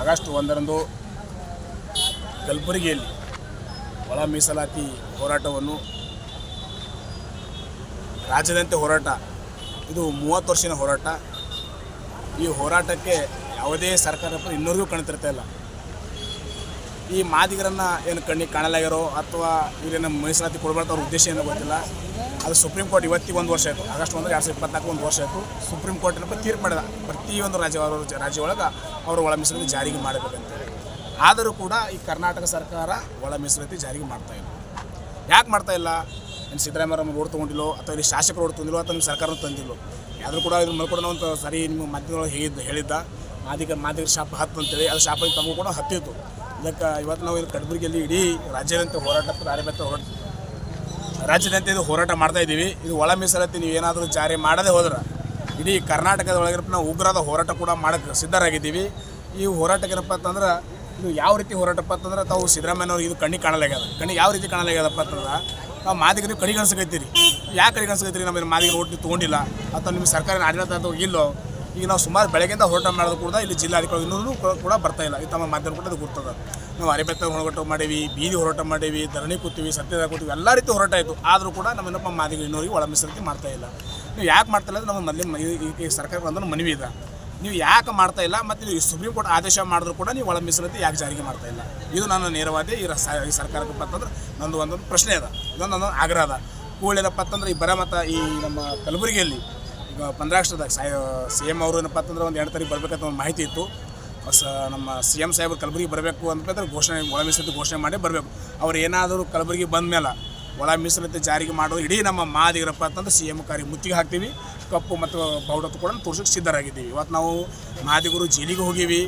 August ಒಂದರಂದು ಕಲಬುರಗಿಯಲ್ಲಿ ಒಳ ಮೀಸಲಾತಿ ಹೋರಾಟವನ್ನು ರಾಜ್ಯದಂತೆ ಹೋರಾಟ. ಇದು ಮೂವತ್ತು ವರ್ಷದ ಹೋರಾಟ. ಈ ಹೋರಾಟಕ್ಕೆ ಯಾವುದೇ ಸರ್ಕಾರ ಇನ್ನೂರಿಗೂ ಕಾಣ್ತಿರ್ತಾ ಇಲ್ಲ. ಈ ಮಾದಿಗರನ್ನು ಏನು ಕಣ್ಣಿಗೆ ಕಾಣಲಾಗಿರೋ ಅಥವಾ ಇವರೇನು ಮೀಸಲಾತಿ ಕೊಡಬಾರ್ದು ಅವ್ರ ಉದ್ದೇಶ ಏನೋ ಗೊತ್ತಿಲ್ಲ. ಅದು ಸುಪ್ರೀಂ ಕೋರ್ಟ್ ಇವತ್ತಿಗೆ ಒಂದು ವರ್ಷ ಆಯಿತು. ಆಗಸ್ಟ್ ಒಂದು, ಎರಡು ಸಾವಿರದ ಇಪ್ಪತ್ನಾಲ್ಕು ಒಂದು ವರ್ಷ ಆಯಿತು. ಸುಪ್ರೀಂ ಕೋರ್ಟ್ ಏನಪ್ಪ ತೀರ್ಪು ಮಾಡಿದ ಪ್ರತಿಯೊಂದು ರಾಜ್ಯ ರಾಜ್ಯ ಒಳಗೆ ಅವರು ಒಳ ಮೀಸಲಾತಿ ಜಾರಿಗೆ ಮಾಡಬೇಕಂತೇಳಿ ಆದರೂ ಕೂಡ ಈ ಕರ್ನಾಟಕ ಸರ್ಕಾರ ಒಳ ಮೀಸಲಾತಿ ಜಾರಿಗೆ ಮಾಡ್ತಾ ಇಲ್ಲ. ಯಾಕೆ ಮಾಡ್ತಾ ಇಲ್ಲ? ಏನು ಸಿದ್ದರಾಮಯ್ಯ ಓಡ್ ತೊಗೊಂಡಿಲ್ಲೋ ಅಥವಾ ಇಲ್ಲಿ ಶಾಸಕರು ರೋಡ್ ತಂದಿಲ್ಲೋ ಅಥವಾ ನಿಮ್ಮ ಸರ್ಕಾರ ತಂದಿಲ್ಲೋ? ಆದರೂ ಕೂಡ ಇದ್ರ ಮಲ್ಕೊಂಡು ಅಂತ ಸರಿ ನಿಮ್ಮ ಮಾಧ್ಯಮದೊಳಗೆ ಹೇಳಿದ್ದ ಹೇಳಿದ್ದ. ಮಾದಿಗ ಮಾದಿಗರ ಶಾಪ ಹತ್ತು ಅಂತೇಳಿ ಅದು ಶಾಪ ತಮಗೂ ಕೂಡ ಹತ್ತಿತ್ತು ಇದಕ್ಕೆ ಇವತ್ತು ನಾವು ಇಲ್ಲಿ ಕಲಬುರಗಿಯಲ್ಲಿ ಇಡೀ ರಾಜ್ಯದಂತೆ ಹೋರಾಟ ರಾಜ್ಯದಂತೆ ಹೋರಾಟ ರಾಜ್ಯದಂತೆ ಇದು ಹೋರಾಟ ಮಾಡ್ತಾ ಇದ್ದೀವಿ. ಇದು ಒಳ ಮೀಸಲಾತಿ ನೀವು ಏನಾದರೂ ಜಾರಿ ಮಾಡದೇ ಹೋದ್ರೆ ಇಡೀ ಕರ್ನಾಟಕದ ಒಳಗೆ ನಾವು ಉಗ್ರದ ಹೋರಾಟ ಕೂಡ ಮಾಡೋಕ್ಕೆ ಸಿದ್ಧರಾಗಿದ್ದೀವಿ. ಈ ಹೋರಾಟಕ್ಕೆ ಏನಪ್ಪ ಅಂತಂದ್ರೆ ಇದು ಯಾವ ರೀತಿ ಹೋರಾಟಪ್ಪ ಅಂತಂದ್ರೆ ತಾವು ಸಿದ್ದರಾಮಯ್ಯನವ್ರಿಗೆ ಇದು ಕಣ್ಣಿಗೆ ಕಾಣಲಾಗ್ಯದ. ಕಣ್ಣಿಗೆ ಯಾವ ರೀತಿ ಕಾಣಲಾಗ್ಯದಪ್ಪ ಅಂತಂದ್ರೆ ನಾವು ಮಾದಿಗರಿಗೆ ಕಡಿಗೆ ಅನ್ಸಕೈತೀರಿ ಯಾಕೆ ಕಡಿಗೆ ನಮ್ಮ ಮಾದಿಗರು ಓಟ್ ತೊಗೊಂಡಿಲ್ಲ. ಅಥವಾ ನಿಮ್ಮ ಸರ್ಕಾರ ಆಡಳಿತ ಇಲ್ಲೋ ಈಗ ನಾವು ಸುಮಾರು ಬೆಳಗ್ಗೆಯಿಂದ ಹೋರಾಟ ಮಾಡೋದು ಕೂಡ ಇಲ್ಲಿ ಜಿಲ್ಲಾಧಿಕಾರಿ ಇನ್ನೂ ಕೂಡ ಬರ್ತಾ ಇಲ್ಲ. ಈ ತಮ್ಮ ಮಾಧ್ಯಮ ಕೂಡ ಅದು. ಗುರ್ತದ ನಾವು ಅರೆಬೆತ್ತ ಹೋರಾಟ ಮಾಡೀವಿ, ಬೀದಿ ಹೋರಾಟ ಮಾಡೀವಿ, ಧರಣಿ ಕೂತೀವಿ ಸತ್ಯದ ಕೂತೀವಿ, ಎಲ್ಲ ರೀತಿ ಹೋರಾಟ ಆಯಿತು. ಆದರೂ ಕೂಡ ನಮ್ಮನ್ನಪ್ಪ ಮಾದಿಗ ಇನ್ನೂರಿಗೆ ಒಳಮಿಸಲಿಕ್ಕೆ ಮಾಡ್ತಾ ಇಲ್ಲ. ನೀವು ಯಾಕೆ ಮಾಡ್ತಾ ಇಲ್ಲ ನಮ್ಮ ಮೊದಲೇ ಈ ಸರ್ಕಾರ ಒಂದು ಮನವಿ ಇದೆ. ನೀವು ಯಾಕೆ ಮಾಡ್ತಾ ಇಲ್ಲ ಮತ್ತು ನೀವು ಸುಪ್ರೀಂ ಕೋರ್ಟ್ ಆದೇಶ ಮಾಡಿದ್ರು ಕೂಡ ನೀವು ಒಳ ಯಾಕೆ ಜಾರಿಗೆ ಮಾಡ್ತಾ ಇಲ್ಲ? ಇದು ನನ್ನ ನೇರವಾದಿ ಈ ಈ ಸರ್ಕಾರಕ್ಕೆ ಅಂತಂದ್ರೆ ನಂದು ಒಂದೊಂದು ಪ್ರಶ್ನೆ ಅದ. ಇದೊಂದು ನನ್ನ ಆಗ್ರಹ ಅದ. ಕೂಳೇನಪ್ಪ ಅಂತಂದ್ರೆ ಈ ಬರ ಮತ್ತು ಈ ನಮ್ಮ ಕಲಬುರಗಿಯಲ್ಲಿ ಈಗ ಪಂದ್ರಾಷ್ಟ್ರದಾಗ ಸಾಯ ಸಿ ಎಂ ಅವರು ಏನಪ್ಪ ಅಂತಂದ್ರೆ ಒಂದು ಎರಡು ತಾರೀಕು ಬರಬೇಕಂತ ಒಂದು ಮಾಹಿತಿ ಇತ್ತು. ಸ ನಮ್ಮ ಸಿ ಎಂ ಸಾಹೇಬರು ಕಲಬುರಗಿ ಬರಬೇಕು ಅಂತಂದ್ರೆ ಘೋಷಣೆ, ಒಳ ಮೀಸಲಿತ್ತು ಘೋಷಣೆ ಮಾಡಿ ಬರಬೇಕು. ಅವ್ರು ಏನಾದರೂ ಕಲಬುರಗಿ ಬಂದ ಮೇಲೆ ಒಳ ಮೀಸಲಿತ್ತು ಜಾರಿಗೆ ಮಾಡೋದು ಇಡೀ ನಮ್ಮ ಮಾದಿಗರಪ್ಪ ಅಂತಂದ್ರೆ ಸಿ ಎಂ ಕಾರಿ ಮುತ್ತಿಗೆ ಹಾಕ್ತೀವಿ. ಕಪ್ಪು ಮತ್ತು ಬೌಡತ್ತು ಕೂಡ ತೋರ್ಸೋಕೆ ಸಿದ್ಧರಾಗಿದ್ದೀವಿ. ಇವತ್ತು ನಾವು ಮಾದಿಗರು ಜೈಲಿಗೆ ಹೋಗೀವಿ.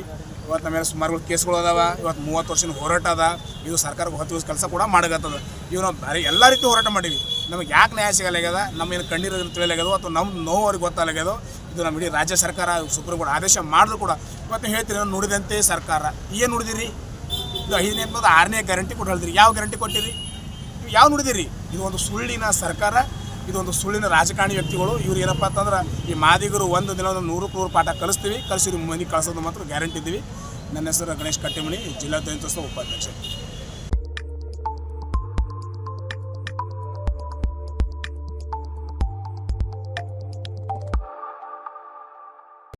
ಇವತ್ತು ನಮ್ಮ ಮೇಲೆ ಸುಮಾರು ಕೇಸ್ಗಳು ಅದಾವ. ಇವತ್ತು ಮೂವತ್ತು ವರ್ಷದ ಹೋರಾಟ ಅದ. ಇದು ಸರ್ಕಾರಕ್ಕೆ ಹೊತ್ತು ಕೆಲಸ ಕೂಡ ಮಾಡಕತ್ತದ. ಇವ್ ನಾವು ಬೇರೆ ಎಲ್ಲ ರೀತಿ ಹೋರಾಟ ಮಾಡೀವಿ. ನಮಗೆ ಯಾಕೆ ನ್ಯಾಯ ಸಿಗಲಾಗ್ಯದ? ನಮ್ಮ ಏನು ಕಣ್ಣೀರು ತಿಳಿಯಲಾಗ್ಯದೋ ಅಥವಾ ನಮ್ಮ ನೋವು ಅವ್ರಿಗೆ ಗೊತ್ತಾಗ್ಯದೋ? ಇದು ನಮ್ಮ ಇಡೀ ರಾಜ್ಯ ಸರ್ಕಾರ, ಸುಪ್ರೀಂ ಕೋರ್ಟ್ ಆದೇಶ ಮಾಡಿದ್ರು ಕೂಡ. ಇವತ್ತು ಹೇಳ್ತೀರಿ ನೋಡಿದಂತೆ ಸರ್ಕಾರ. ಏನು ನುಡಿದಿರಿ? ಇದು ಐದನೇ ಆರನೇ ಗ್ಯಾರಂಟಿ ಕೊಟ್ಟು ಹೇಳಿದ್ರಿ ಯಾವ ಗ್ಯಾರಂಟಿ ಕೊಟ್ಟಿರಿ? ನೀವು ಯಾವ ನುಡಿದಿರಿ? ಇದು ಒಂದು ಸುಳ್ಳಿನ ಸರ್ಕಾರ. ಇದು ಒಂದು ಸುಳ್ಳಿನ ರಾಜಕಾರಣಿ ವ್ಯಕ್ತಿಗಳು. ಇವ್ರು ಏನಪ್ಪ ಅಂತಂದ್ರೆ ಈ ಮಾದಿಗರು ಒಂದು ದಿನ ಒಂದು ನೂರು ನೂರು ಪಾಠ ಕಲಿಸ್ತೀವಿ. ಕಲಿಸಿ ಮನೆ ಕಳಿಸೋದು ಮಾತ್ರ ಗ್ಯಾರಂಟಿ ಇದ್ದೀವಿ. ನನ್ನ ಹೆಸರು ಗಣೇಶ್ ಕಟ್ಟಿಮಣಿ ಜಿಲ್ಲಾ ದಲಿತೋತ್ಸವ ಉಪಾಧ್ಯಕ್ಷ.